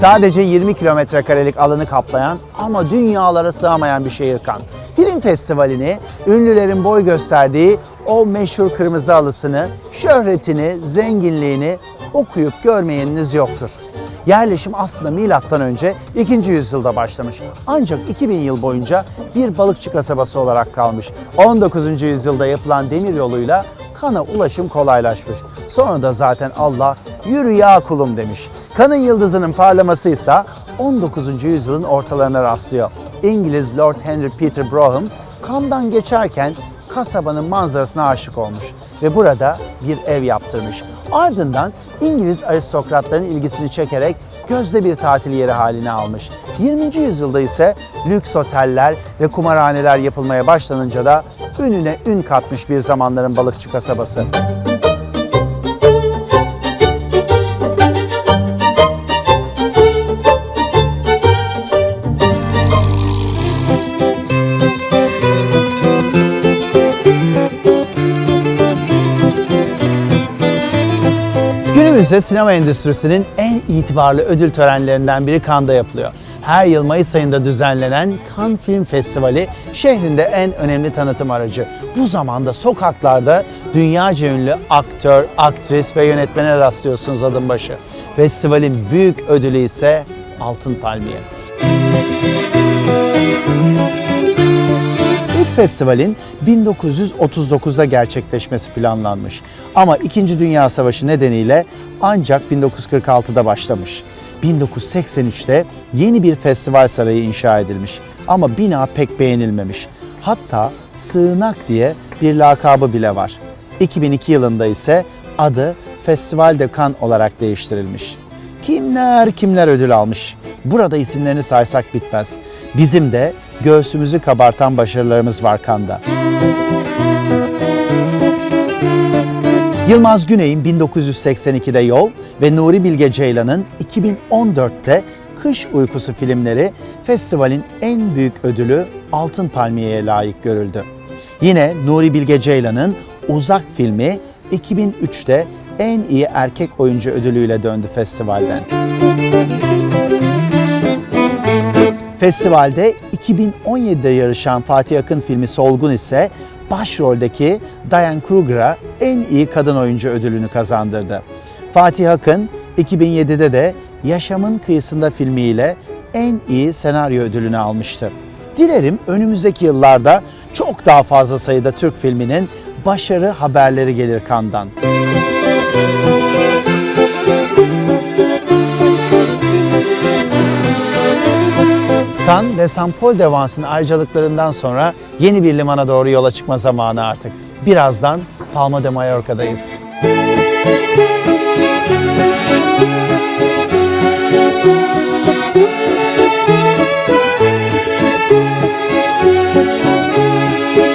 Sadece 20 kilometre karelik alanı kaplayan ama dünyalara sığamayan bir şehir Cannes. Film festivalini, ünlülerin boy gösterdiği o meşhur kırmızı halısını, şöhretini, zenginliğini okuyup görmeyeniniz yoktur. Yerleşim aslında milattan önce 2. yüzyılda başlamış. Ancak 2000 yıl boyunca bir balıkçı kasabası olarak kalmış. 19. yüzyılda yapılan demir yoluyla Kana ulaşım kolaylaşmış. Sonra da zaten Allah yürü ya kulum demiş. Kanın yıldızının parlaması ise 19. yüzyılın ortalarına rastlıyor. İngiliz Lord Henry Peter Brougham Kan'dan geçerken kasabanın manzarasına aşık olmuş ve burada bir ev yaptırmış. Ardından İngiliz aristokratların ilgisini çekerek gözde bir tatil yeri haline almış. 20. yüzyılda ise lüks oteller ve kumarhaneler yapılmaya başlanınca da ününe ün katmış bir zamanların balıkçı kasabası. Günümüzde sinema endüstrisinin en itibarlı ödül törenlerinden biri Cannes'da yapılıyor. Her yıl Mayıs ayında düzenlenen Cannes Film Festivali şehrinde en önemli tanıtım aracı. Bu zamanda sokaklarda dünyaca ünlü aktör, aktris ve yönetmene rastlıyorsunuz adım başı. Festivalin büyük ödülü ise Altın Palmiye. Festivalin 1939'da gerçekleşmesi planlanmış. Ama 2. Dünya Savaşı nedeniyle ancak 1946'da başlamış. 1983'te yeni bir festival sarayı inşa edilmiş ama bina pek beğenilmemiş. Hatta sığınak diye bir lakabı bile var. 2002 yılında ise adı Festival de Cannes olarak değiştirilmiş. Kimler kimler ödül almış. Burada isimlerini saysak bitmez. Bizim de göğsümüzü kabartan başarılarımız var Kanda. Yılmaz Güney'in 1982'de Yol ve Nuri Bilge Ceylan'ın 2014'te Kış Uykusu filmleri festivalin en büyük ödülü Altın Palmiye'ye layık görüldü. Yine Nuri Bilge Ceylan'ın Uzak filmi 2003'te en iyi erkek oyuncu ödülüyle döndü festivalden. Festivalde 2017'de yarışan Fatih Akın filmi Solgun ise başroldeki Diane Kruger'a en iyi kadın oyuncu ödülünü kazandırdı. Fatih Akın 2007'de de Yaşamın Kıyısında filmiyle en iyi senaryo ödülünü almıştı. Dilerim önümüzdeki yıllarda çok daha fazla sayıda Türk filminin başarı haberleri gelir Kandan. Kan ve San Pol devansının ayrıcalıklarından sonra yeni bir limana doğru yola çıkma zamanı artık. Birazdan Palma de Mallorca'dayız. Müzik